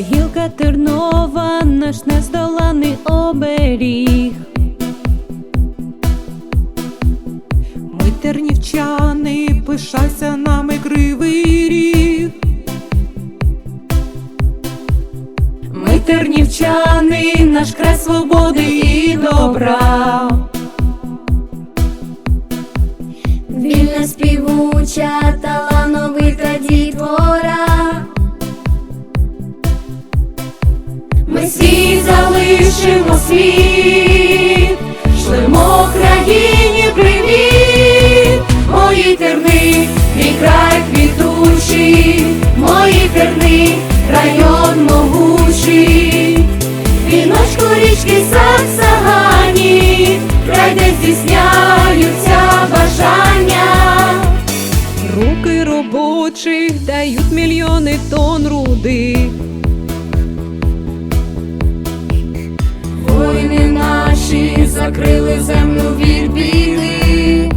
Гілка тернова, наш нездоланий оберіг. Ми тернівчани, пишайся нами кривий ріг. Ми тернівчани, наш край свободи і добра. Вільна співуча, світ, шлемо країні привіт, мої терни, мій край квітучий, мої терни, район могучий, віночку річки Саксагані, край, де здійсняються бажання. Руки робочих дають мільйони тонн руди. Закрили землю від біди.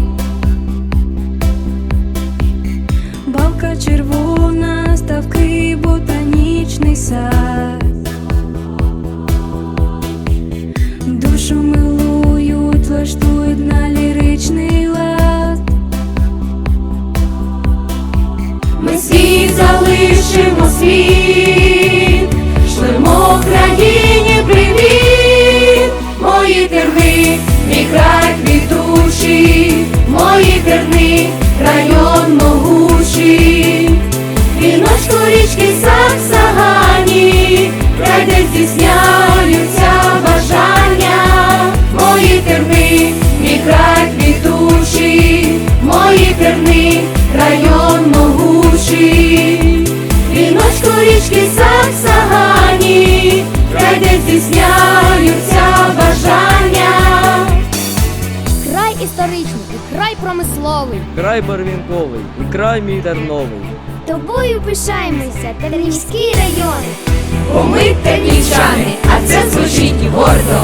Балка червона, ставки, ботанічний сад. Душу милують, влаштують на ліричний лад. Ми всі залишимо світ, річки Саксагані, край, де здійсняються бажання. Край історичний і край промисловий. Край барвінковий і край мій терновий. Тобою пишаємося, Тернівський район. Бо ми тернівчани, а це звучить гордо.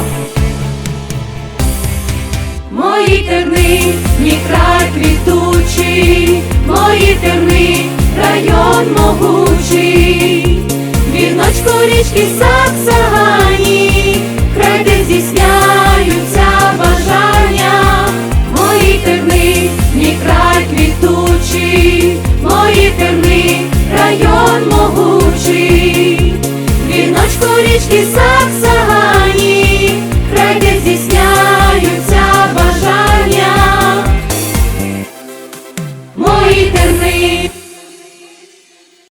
Мої терни, мій край квітучий, мої терни, район могучий, віночку річки край, де здійсняються бажання, мої терни, мій край квітучий, мої терни, район могучий, віночку річки Саксагані,